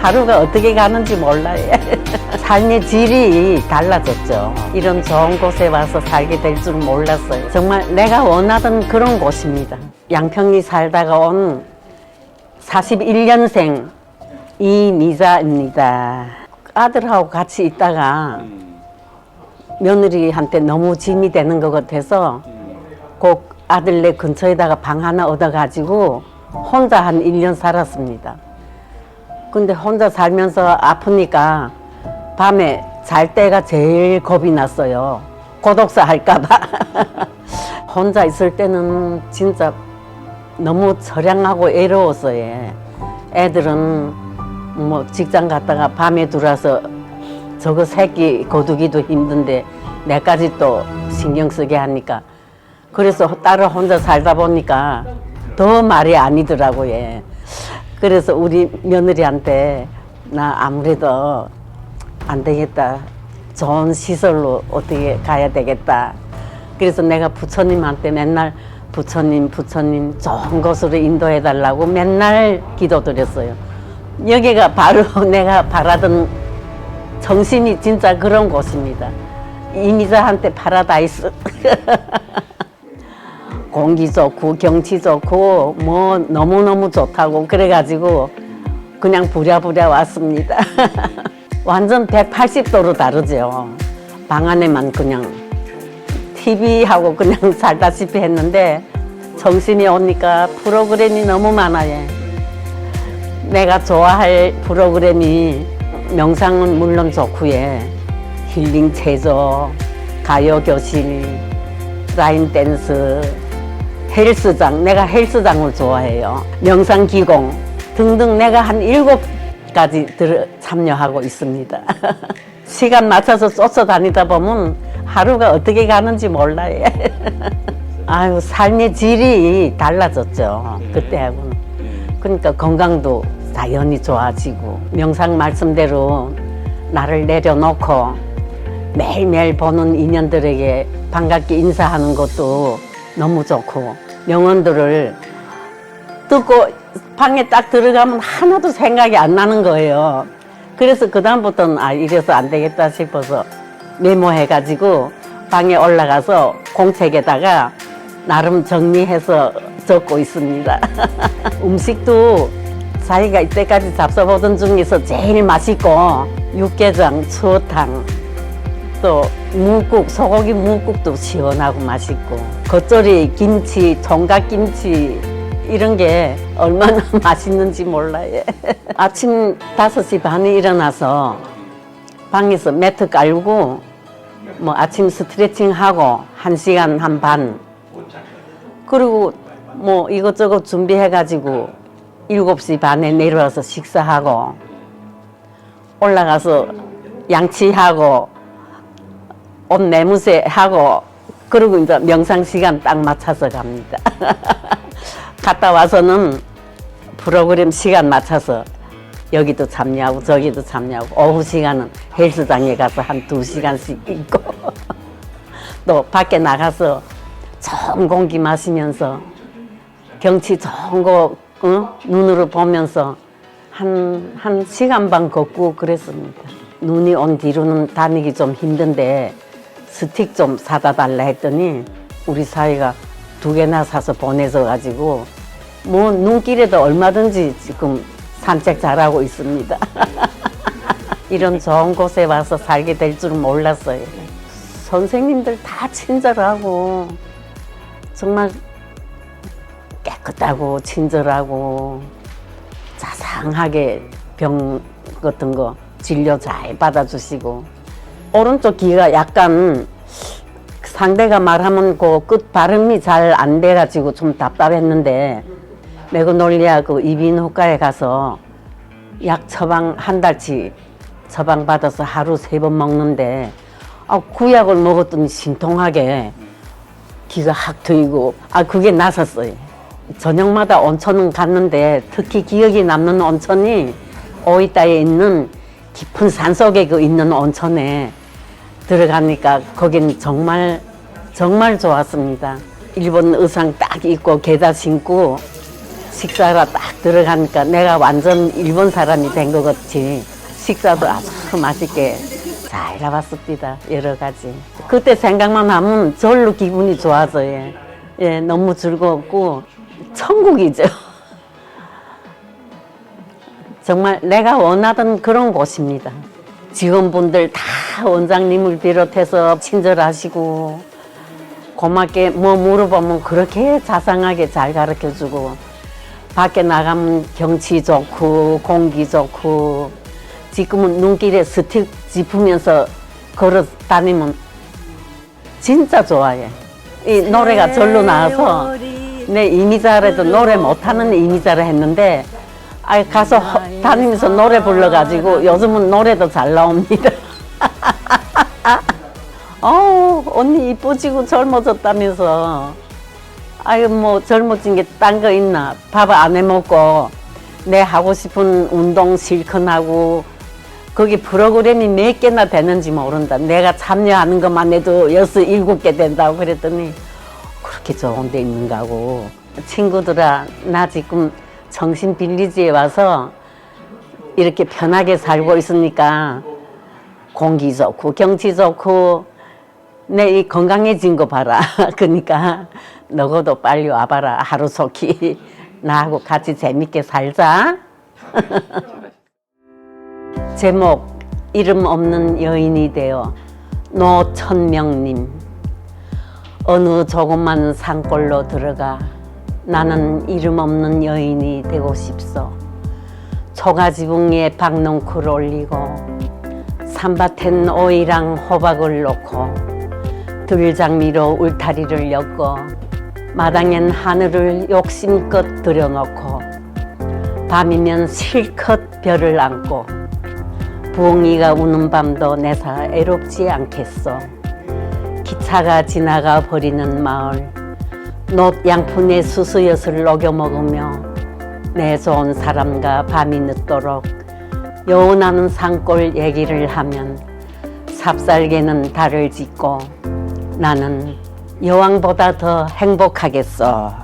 하루가 어떻게 가는지 몰라요. 삶의 질이 달라졌죠. 이런 좋은 곳에 와서 살게 될 줄 몰랐어요. 정말 내가 원하던 그런 곳입니다. 양평이 살다가 온 41년생 이미자입니다. 아들하고 같이 있다가 며느리한테 너무 짐이 되는 것 같아서 꼭 아들네 근처에다가 방 하나 얻어가지고 혼자 한 1년 살았습니다. 근데 혼자 살면서 아프니까 밤에 잘 때가 제일 겁이 났어요. 고독사 할까봐. 혼자 있을 때는 진짜 너무 처량하고 외로웠어요. 애들은 뭐 직장 갔다가 밤에 들어와서 저거 새끼 거두기도 힘든데 내까지 또 신경 쓰게 하니까 그래서 딸을 혼자 살다 보니까 더 말이 아니더라고요. 그래서 우리 며느리한테 나 아무래도 안 되겠다. 좋은 시설로 어떻게 가야 되겠다. 그래서 내가 부처님한테 맨날 부처님, 부처님 좋은 곳으로 인도해 달라고 맨날 기도드렸어요. 여기가 바로 내가 바라던 정신이 진짜 그런 곳입니다. 이미자한테 파라다이스. 공기 좋고 경치 좋고 뭐 너무너무 좋다고 그래가지고 그냥 부랴부랴 왔습니다. 완전 180도로 다르죠. 방 안에만 그냥 TV하고 그냥 살다시피 했는데 정신이 오니까 프로그램이 너무 많아요. 내가 좋아할 프로그램이 명상은 물론 좋고요. 힐링 체조, 가요 교실, 라인 댄스, 헬스장, 내가 헬스장을 좋아해요. 명상 기공 등등 내가 한 일곱 가지 들 참여하고 있습니다. 시간 맞춰서 쫓아 다니다 보면 하루가 어떻게 가는지 몰라요. 아유, 삶의 질이 달라졌죠. 그때하고는. 그러니까 건강도 자연히 좋아지고 명상 말씀대로 나를 내려놓고 매일매일 보는 인연들에게 반갑게 인사하는 것도 너무 좋고 명언들을 듣고 방에 딱 들어가면 하나도 생각이 안 나는 거예요. 그래서 그다음부터는 아 이래서 안 되겠다 싶어서 메모해가지고 방에 올라가서 공책에다가 나름 정리해서 적고 있습니다. 음식도 자기가 이때까지 잡숴보던 중에서 제일 맛있고 육개장, 추어탕, 또 묵국, 소고기 묵국도 시원하고 맛있고 겉절이, 김치, 총각김치 이런 게 얼마나 맛있는지 몰라요. 아침 5시 반에 일어나서 방에서 매트 깔고 뭐 아침 스트레칭 하고 한시간 한 반. 그리고 뭐 이것저것 준비해 가지고 7시 반에 내려와서 식사하고 올라가서 양치하고 옷 내무새 하고 그리고 이제 명상 시간 딱 맞춰서 갑니다. 갔다 와서는 프로그램 시간 맞춰서 여기도 참여하고 저기도 참여하고 오후 시간은 헬스장에 가서 한 두 시간씩 있고 또 밖에 나가서 좋은 공기 마시면서 경치 좋은 거 어? 눈으로 보면서 한, 한 시간 반 걷고 그랬습니다. 눈이 온 뒤로는 다니기 좀 힘든데 스틱 좀 사다 달라 했더니 우리 사이가 두 개나 사서 보내줘 가지고 뭐 눈길에도 얼마든지 지금 산책 잘하고 있습니다. 이런 좋은 곳에 와서 살게 될줄 몰랐어요. 선생님들 다 친절하고 정말 깨끗하고 친절하고 자상하게 병 같은 거 진료 잘 받아주시고 오른쪽 귀가 약간 상대가 말하면 그 끝 발음이 잘 안 돼가지고 좀 답답했는데 메고놀리아 그 이비인후과에 가서 약 처방 한 달치 처방 받아서 하루 세 번 먹는데 아, 구약을 먹었더니 신통하게 기가 확 트이고 아 그게 나섰어요. 저녁마다 온천은 갔는데 특히 기억이 남는 온천이 오이따에 있는 깊은 산속에 그 있는 온천에 들어가니까 거긴 정말 정말 좋았습니다. 일본 의상 딱 입고 게다 신고 식사가 딱 들어가니까 내가 완전 일본 사람이 된 것 같이 식사도 아주 맛있게 잘 나왔습니다. 여러 가지. 그때 생각만 하면 절로 기분이 좋아져요. 예, 너무 즐거웠고 천국이죠. 정말 내가 원하던 그런 곳입니다. 직원분들 다 원장님을 비롯해서 친절하시고 고맙게 뭐 물어보면 그렇게 자상하게 잘 가르쳐 주고 밖에 나가면 경치 좋고 공기 좋고 지금은 눈길에 스틱 짚으면서 걸어 다니면 진짜 좋아해. 이 노래가 절로 나와서 내 이미자라도 노래 못하는 이미자를 했는데 아 가서 허- 다니면서 노래 불러가지고 요즘은 노래도 잘 나옵니다. 어 언니 이뻐지고 젊어졌다면서. 아유 뭐 젊어진 게 딴 거 있나? 밥 안 해 먹고 내 하고 싶은 운동 실컷 하고 거기 프로그램이 몇 개나 되는지 모른다. 내가 참여하는 것만 해도 여섯 일곱 개 된다고 그랬더니 그렇게 좋은 데 있는가 하고. 친구들아 나 지금 정신 빌리지에 와서 이렇게 편하게 살고 있으니까 공기 좋고 경치 좋고 내 이 건강해진 거 봐라. 그러니까 너고도 빨리 와봐라. 하루속히 나하고 같이 재밌게 살자. 제목 이름 없는 여인이 되어 노천명님 어느 조그만 산골로 들어가 나는 이름 없는 여인이 되고 싶소. 초가 지붕에 박농쿨 올리고 산밭엔 오이랑 호박을 놓고 들장미로 울타리를 엮고 마당엔 하늘을 욕심껏 들여놓고 밤이면 실컷 별을 안고 부엉이가 우는 밤도 내사 애롭지 않겠소 기차가 지나가 버리는 마을 노 양푼에 수수엿을 녹여 먹으며 내 좋은 사람과 밤이 늦도록 여운하는 산골 얘기를 하면 삽살개는 달을 짓고 나는 여왕보다 더 행복하겠어.